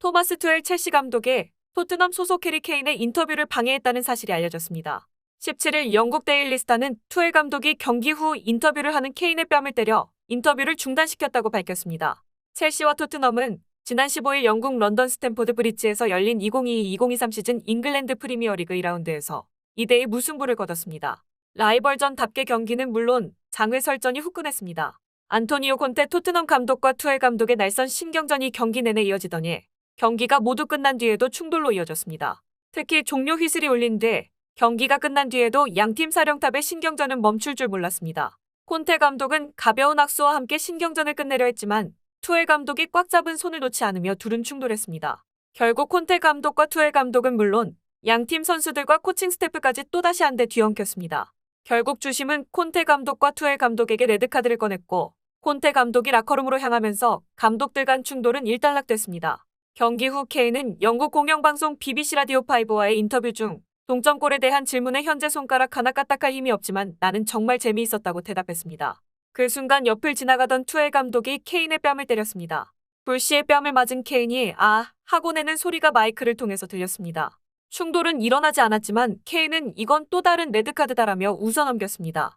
토마스 투엘 첼시 감독의 토트넘 소속 해리 케인의 인터뷰를 방해했다는 사실이 알려졌습니다. 17일 영국 데일리 스타는 투엘 감독이 경기 후 인터뷰를 하는 케인의 뺨을 때려 인터뷰를 중단시켰다고 밝혔습니다. 첼시와 토트넘은 지난 15일 영국 런던 스탠포드 브릿지에서 열린 2022-2023 시즌 잉글랜드 프리미어리그 2라운드에서 2대2 무승부를 거뒀습니다. 라이벌전답게 경기는 물론 장외 설전이 후끈했습니다. 안토니오 콘테 토트넘 감독과 투엘 감독의 날선 신경전이 경기 내내 이어지더니 경기가 모두 끝난 뒤에도 충돌로 이어졌습니다. 특히 종료 휘슬이 울린 뒤 경기가 끝난 뒤에도 양팀 사령탑의 신경전은 멈출 줄 몰랐습니다. 콘테 감독은 가벼운 악수와 함께 신경전을 끝내려 했지만 투엘 감독이 꽉 잡은 손을 놓지 않으며 둘은 충돌했습니다. 결국 콘테 감독과 투엘 감독은 물론 양팀 선수들과 코칭 스태프까지 또다시 한 대 뒤엉켰습니다. 결국 주심은 콘테 감독과 투엘 감독에게 레드카드를 꺼냈고 콘테 감독이 라커룸으로 향하면서 감독들 간 충돌은 일단락됐습니다. 경기 후 케인은 영국 공영방송 BBC 라디오 5와의 인터뷰 중 동점골에 대한 질문에 현재 손가락 하나 까딱할 힘이 없지만 나는 정말 재미있었다고 대답했습니다. 그 순간 옆을 지나가던 투엘 감독이 케인의 뺨을 때렸습니다. 불시에 뺨을 맞은 케인이 아 하고 내는 소리가 마이크를 통해서 들렸습니다. 충돌은 일어나지 않았지만 케인은 이건 또 다른 레드카드다라며 웃어넘겼습니다.